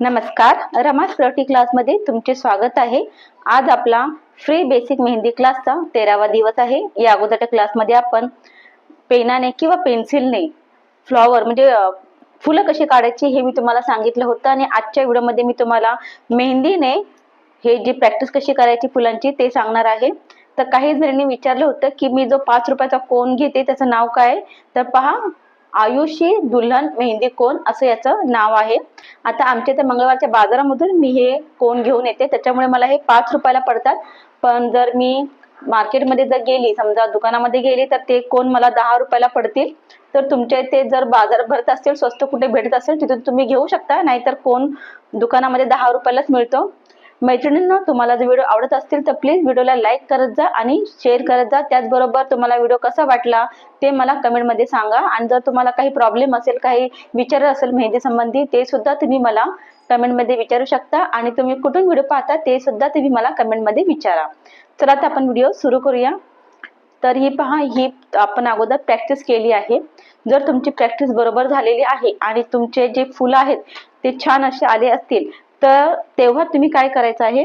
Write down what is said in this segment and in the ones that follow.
नमस्कार. रमास क्लास क्लासमध्ये तुमचे स्वागत आहे. आज आपला फ्री बेसिक मेहंदी क्लासचा तेरावा दिवस आहे. या अगोदरच्या क्लासमध्ये आपण पेनाने किंवा पेन्सिलने फ्लॉवर म्हणजे फुलं कशी काढायची हे मी तुम्हाला सांगितलं होतं आणि आजच्या व्हिडिओमध्ये मी तुम्हाला मेहंदीने हे जी प्रॅक्टिस कशी करायची फुलांची ते सांगणार आहे. तर काही जणांनी विचारलं होतं की मी जो पाच रुपयाचा कोण घेते त्याचं नाव काय आहे? तर पहा आयुषी दुल्हन मेहंदी कोण असं याचं नाव आहे. आता आमच्या इथे मंगळवारच्या बाजारामधून मी हे कोण घेऊन येते त्याच्यामुळे मला हे पाच रुपयाला पडतात. पण जर मी मार्केटमध्ये जर गेली समजा दुकानामध्ये गेली तर ते कोण मला दहा रुपयाला पडतील. तर तुमच्या इथे जर बाजार भरत असतील स्वस्त कुठे भेटत असेल तिथून तुम्ही घेऊ शकता. नाहीतर कोण दुकानामध्ये दहा रुपयालाच मिळतो. मैत्रिणींनो तुम्हाला जर व्हिडिओ आवडत असतील तर प्लीज व्हिडिओला लाईक करत जा आणि शेअर करत जा. त्याचबरोबर तुम्हाला व्हिडिओ कसा वाटला ते मला कमेंटमध्ये सांगा. आणि जर तुम्हाला काही प्रॉब्लेम असेल काही विचार असेल मेहंदी संबंधी ते सुद्धा तुम्ही मला कमेंटमध्ये विचारू शकता. आणि तुम्ही कुठून व्हिडिओ पाहता ते सुद्धा तुम्ही मला कमेंटमध्ये विचारा. तर आता आपण व्हिडिओ सुरू करूया. तर ही पहा ही आपण अगोदर प्रॅक्टिस केली आहे. जर तुमची प्रॅक्टिस बरोबर झालेली आहे आणि तुमचे जे फुलं आहेत ते छान असे आले असतील तर तेव्हा तुम्ही काय करायचं आहे?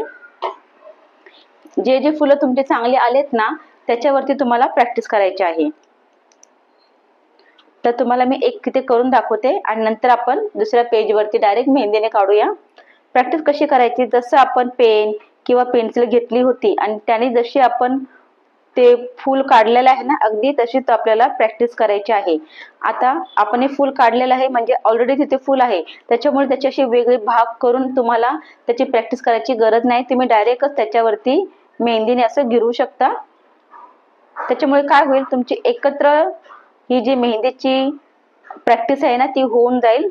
जे जे फुलं तुमचे चांगले आलेत ना त्याच्यावरती तुम्हाला प्रॅक्टिस करायची आहे. तर तुम्हाला मी एक तिथे करून दाखवते आणि नंतर आपण दुसऱ्या पेजवरती डायरेक्ट मेहंदीने काढूया. प्रॅक्टिस कशी करायची? जसं आपण पेन किंवा पेन्सिल घेतली होती आणि त्याने जशी आपण ते फूल काढलेलं आहे ना अगदी तशीच आपल्याला प्रॅक्टिस करायची आहे. आता आपण हे फूल काढलेलं आहे म्हणजे ऑलरेडी तिथे फूल आहे. त्याच्यामुळे त्याचे असे वेगळे भाग करून तुम्हाला त्याची प्रॅक्टिस करायची गरज नाही. तुम्ही डायरेक्टच त्याच्यावरती मेहंदीने असं गिरवू शकता. त्याच्यामुळे काय होईल तुमची एकत्र ही जी मेहंदीची प्रॅक्टिस आहे ना ती होऊन जाईल.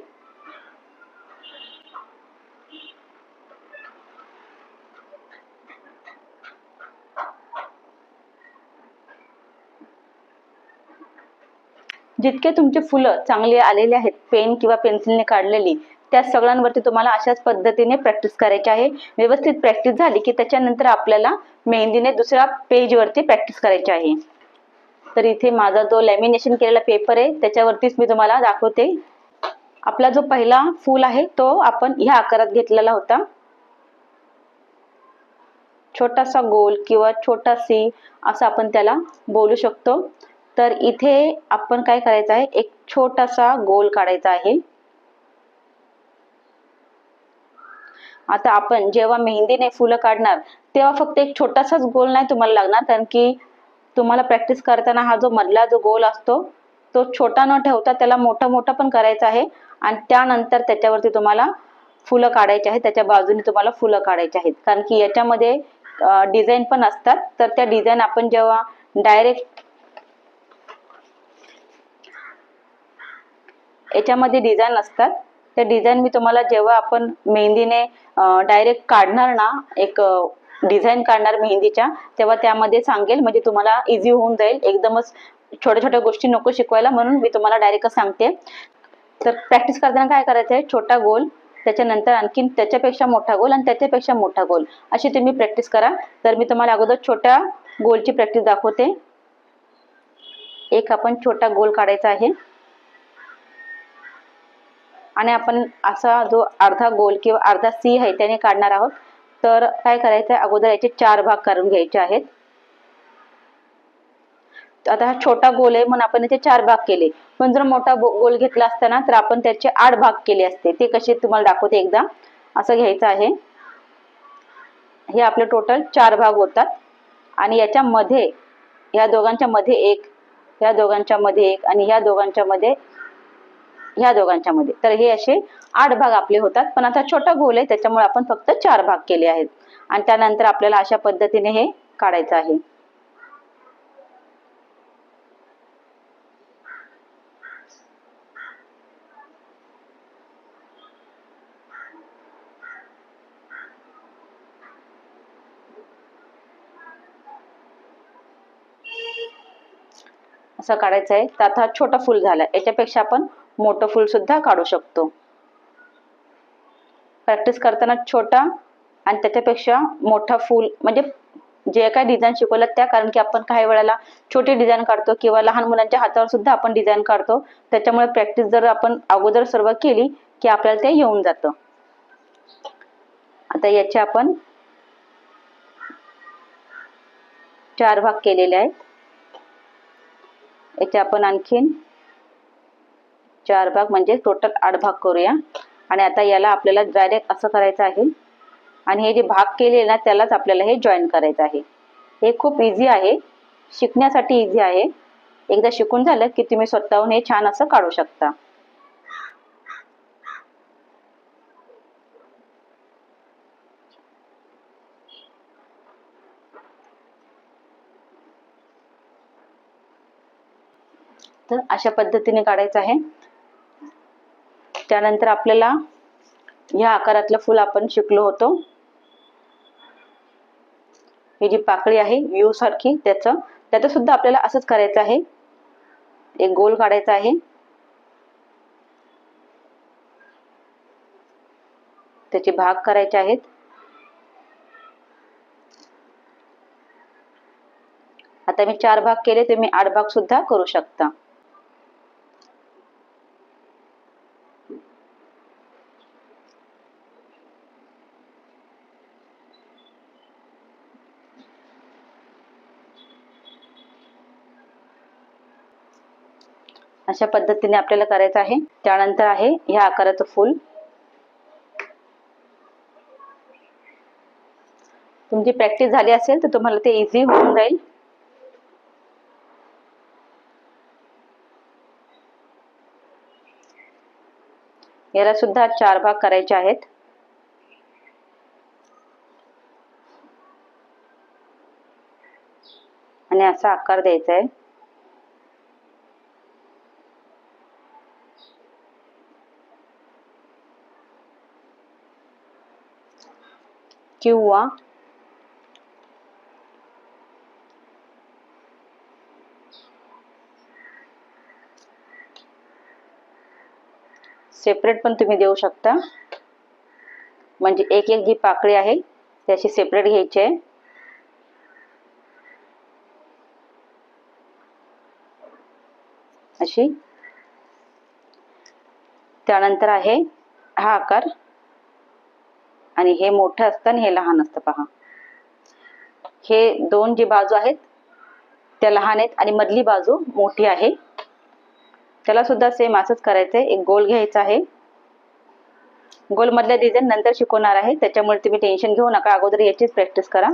जितके तुमचे फुलं चांगले आलेले आहेत पेन किंवा पेन्सिलने काढलेली त्या सगळ्यांवरती तुम्हाला अशाच पद्धतीने प्रॅक्टिस करायची आहे. व्यवस्थित प्रॅक्टिस झाली की त्याच्यानंतर आपल्याला मेहंदीने दुसऱ्या पेजवरती प्रॅक्टिस करायची आहे. तर इथे माझा जो लॅमिनेशन केलेला पेपर आहे त्याच्यावरतीच मी तुम्हाला दाखवते. आपला जो पहिला फूल आहे तो आपण ह्या आकारात घेतलेला होता. छोटासा गोल किंवा छोटासी असं आपण त्याला बोलू शकतो. तर इथे आपण काय करायचं आहे? एक छोटासा गोल काढायचा आहे. आता आपण जेव्हा मेहंदीने फुलं काढणार तेव्हा फक्त एक छोटासाच गोल नाही तुम्हाला लागणार कारण की तुम्हाला प्रॅक्टिस करताना हा जो मधला जो गोल असतो तो छोटा न ठेवता त्याला मोठा मोठा पण करायचा आहे आणि त्यानंतर त्याच्यावरती तुम्हाला फुलं काढायची आहेत त्याच्या बाजूने तुम्हाला फुलं काढायची आहेत. कारण की याच्यामध्ये डिझाईन पण असतात. तर त्या डिझाईन आपण जेव्हा डायरेक्ट याच्यामध्ये डिझाईन असतात. त्या डिझाईन मी तुम्हाला जेव्हा आपण मेहंदीने डायरेक्ट काढणार ना एक डिझाईन काढणार मेहंदीच्या तेव्हा त्यामध्ये सांगेल म्हणजे तुम्हाला इझी होऊन जाईल. एकदमच छोट्या छोट्या गोष्टी नको शिकवायला म्हणून मी तुम्हाला डायरेक्ट सांगते. तर प्रॅक्टिस करताना काय करायचं आहे छोटा गोल त्याच्यानंतर आणखीन त्याच्यापेक्षा मोठा गोल आणि त्याच्यापेक्षा मोठा गोल. अशी तुम्ही प्रॅक्टिस करा. तर मी तुम्हाला अगोदर छोट्या गोलची प्रॅक्टिस दाखवते. एक आपण छोटा गोल काढायचा आहे. आणि आपण असा जो अर्धा गोल किंवा अर्धा सी आहे त्याने काढणार आहोत. तर काय करायचं आहे अगोदर याचे चार भाग करून घ्यायचे आहेत. आता हा छोटा गोल आहे म्हणून आपण याचे चार भाग केले. पण जर मोठा गोल घेतला असताना तर आपण त्याचे आठ भाग केले असते. ते कसे तुम्हाला दाखवते एकदा. असं घ्यायचं आहे. हे आपले टोटल चार भाग होतात. आणि याच्यामध्ये ह्या दोघांच्या मध्ये एक ह्या दोघांच्या मध्ये एक आणि ह्या दोघांच्या मध्ये ह्या दोघांच्या मध्ये तर हे असे आठ भाग आपले होतात. पण आता छोटा गोल आहे त्याच्यामुळे आपण फक्त चार भाग केले आहेत. आणि त्यानंतर आपल्याला अशा पद्धतीने हे काढायचं आहे. असं काढायचं आहे. तर आता छोटा फुल झाला. याच्यापेक्षा आपण मोठं फुल सुद्धा काढू शकतो. प्रॅक्टिस करताना छोटा आणि त्याच्यापेक्षा मोठा फुल म्हणजे जे काय डिझाईन शिकवलं त्या कारण की आपण काही वेळेला छोटी डिझाईन काढतो किंवा लहान मुलांच्या हातावर सुद्धा आपण डिझाईन काढतो. त्याच्यामुळे प्रॅक्टिस जर आपण अगोदर सर्व केली की आपल्याला ते येऊन जातं. आता याचे आपण चार भाग केलेले आहेत. याचे आपण आणखीन चार भाग म्हणजे टोटल आठ भाग करूया. आणि आता याला आपल्याला डायरेक्ट असं करायचं आहे. आणि हे जे भाग केले ना त्यालाच आपल्याला हे जॉईन करायचं आहे. हे खूप इझी आहे. शिकण्यासाठी इझी आहे. एकदा शिकून झालं की तुम्ही स्वतःहून हे छान असं काढू शकता. तर अशा पद्धतीने काढायचं आहे. त्यानंतर आपल्याला या आकारातलं फुल आपण शिकलो होतो. ही जी पाकळी आहे यू सारखी त्याचं त्याचं सुद्धा आपल्याला असंच करायचं आहे. एक गोल काढायचा आहे. त्याचे भाग करायचे आहेत. आता मी चार भाग केले ते मी आठ भाग सुद्धा करू शकता. अशा पद्धतीने आपल्याला करायचं आहे. त्यानंतर आहे ह्या आकाराचं फूल. तुमची प्रॅक्टिस झाली असेल तर तुम्हाला ते इझी होऊन जाईल. याला सुद्धा चार भाग करायचे आहेत. आणि असा आकार द्यायचा आहे. किंवा सेपरेट पण तुम्ही देऊ शकता. म्हणजे एक एक जी पाकळी आहे त्याची सेपरेट घ्यायची आहे. अशी. त्यानंतर आहे हा आकार. आणि हे मोठं असतं आणि हे लहान असतं पहा. हे दोन जी बाजू आहेत त्या लहान आहेत आणि मधली बाजू मोठी आहे. त्याला सुद्धा सेम असंच करायचंय. एक गोल घ्यायचा आहे. गोल मधल्या डिझाईन नंतर शिकवणार आहे. त्याच्यामुळे तुम्ही टेन्शन घेऊ नका. अगोदर याचीच प्रॅक्टिस करा.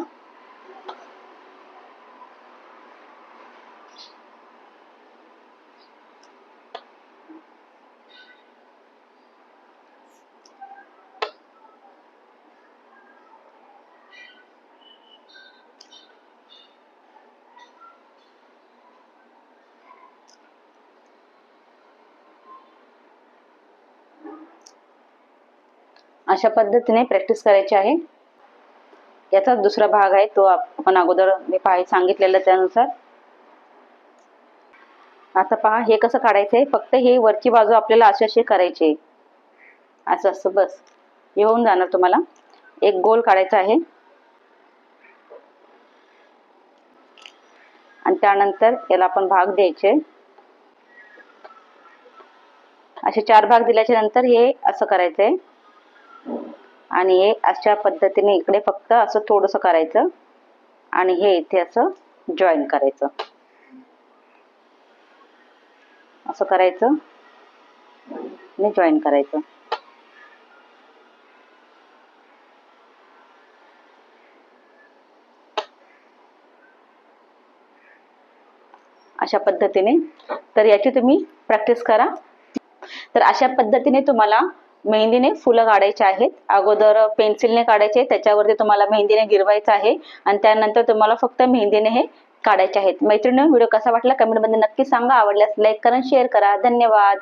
अशा पद्धतीने प्रॅक्टिस करायची आहे. याचा दुसरा भाग आहे तो आपण अगोदर मी पाहि सांगितलेलं त्यानुसार. आता पहा हे कसं काढायचं आहे फक्त हे वरची बाजू आपल्याला अशी अशी करायची असं असं बस. हे होऊन जाणार तुम्हाला. एक गोल काढायचा आहे. आणि त्यानंतर याला आपण भाग द्यायचे. असे चार भाग दिल्याच्या नंतर हे असं करायचंय. आणि हे अशा पद्धतीने इकडे फक्त असं थोडस करायचं आणि हे इथे असं जॉईन करायचं. असं करायचं आणि जॉईन करायचं. अशा पद्धतीने. तर याची तुम्ही प्रॅक्टिस करा. तर अशा पद्धतीने तुम्हाला मेहंदीने फुलं काढायचे आहेत. अगोदर पेन्सिलने काढायचे त्याच्यावरती तुम्हाला मेहंदीने गिरवायचं आहे आणि त्यानंतर तुम्हाला फक्त मेहंदीने हे काढायचे आहेत. मैत्रिणी व्हिडिओ कसा वाटला? कमेंटमध्ये नक्की सांगा. आवडल्यास लाईक करा शेअर करा. धन्यवाद!